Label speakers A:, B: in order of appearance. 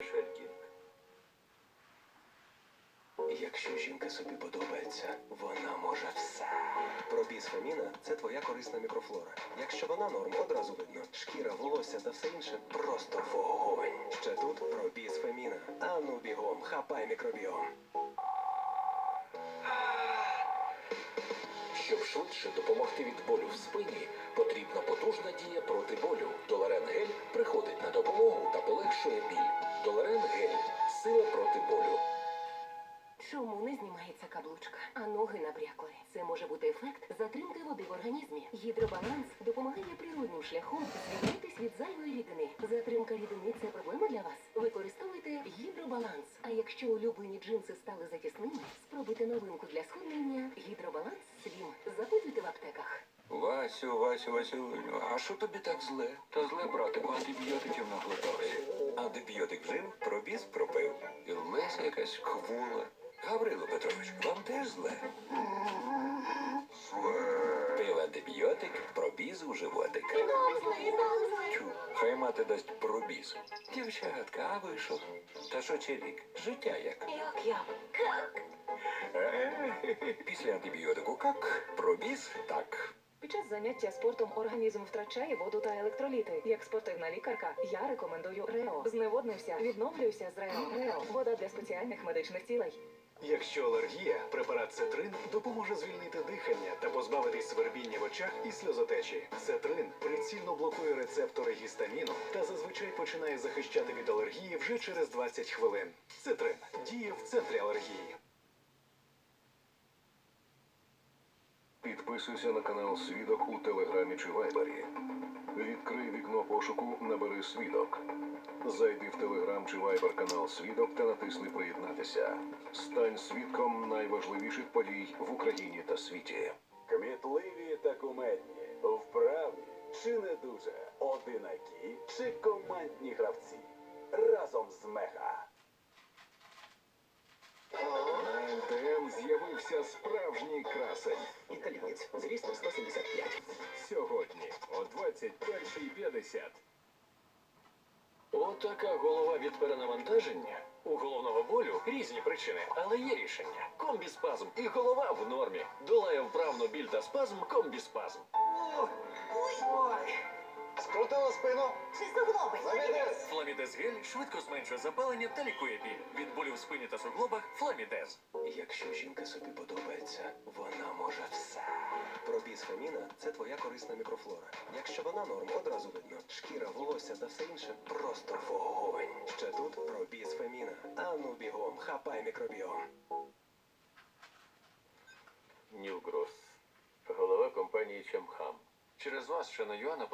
A: Шелькінг. Якщо жінка собі подобається, вона може все. Пробісфеміна це твоя корисна мікрофлора. Якщо вона норм, одразу видно. Шкіра, волосся та все інше просто вогонь. Ще тут пробісфеміна. Ану бігом, хапай мікробіом.
B: Щоб швидше допомогти від болю в спині,
C: ноги? Це може бути ефект затримки води в організмі. Гідробаланс допомагає природним шляхом звільнитись від зайвої рідини. Затримка рідини це проблема для вас. Використовуйте гідробаланс. А якщо улюблені джинси стали затісними, спробуйте новинку для схуднення гідробаланс Слім. Запитуйте в аптеках.
B: Васю, Васю, Васю, а що тобі так зле? Та зле, братику, антибіотиків наглотався. Антибіотик вжив, пробіз пропив. І Леся якась хвола. Гаврило Петрович, вам теж зле? Пробіз у животик. Тю, хай мати дасть пробіз. Дівчатка, а ви що? Та що чоловік? Життя як?
C: Як я? Как?
B: Е, Після антибіотику как, пробіз так.
D: Під час заняття спортом організм втрачає воду та електроліти. Як спортивна лікарка, я рекомендую Рео. Зневоднився, відновлюйся з Рео. Рео вода для спеціальних медичних цілей.
E: Якщо алергія, препарат Цетрин допоможе звільнити дихання та позбавитись свербіння в очах і сльозотечі. Цетрин прицільно блокує рецептори гістаміну та зазвичай починає захищати від алергії вже через 20 хвилин. Цетрин діє в центрі алергії.
F: Підписуйся на канал Свідок у Телеграмі чи Вайбері. Відкрий вікно пошуку, набери свідок. Зайди в Телеграм чи Вайбер канал Свідок та натисни Приєднатися. Стань свідком найважливіших подій в Україні та світі.
G: Кмітливі та кумедні, вправні чи не дуже, одинакі чи командні гравці. Разом з мега.
F: НТМ з'явився справжній красень.
A: Італієць, зріст 175.
F: Сьогодні о 21.50.
B: Отака голова від перенавантаження. У головного болю різні причини, але є рішення. Комбіспазм і голова в нормі. Долає вправно біль та спазм комбіспазм.
G: Скрутила спину.
C: Чи суглоби?
B: Фламідез гель швидко зменшує запалення та лікує біль. Від болю в спині та суглобах фламідез.
A: Якщо жінка собі подобається, вона може все. Пробісфеміна це твоя корисна мікрофлора. Якщо вона норм, одразу видно. Шкіра, волосся та все інше просто вогонь. Ще тут пробісфеміна. Ану бігом, хапай мікробіом.
B: Нілгрос. Голова компанії Чемхам. Через вас ще на Юана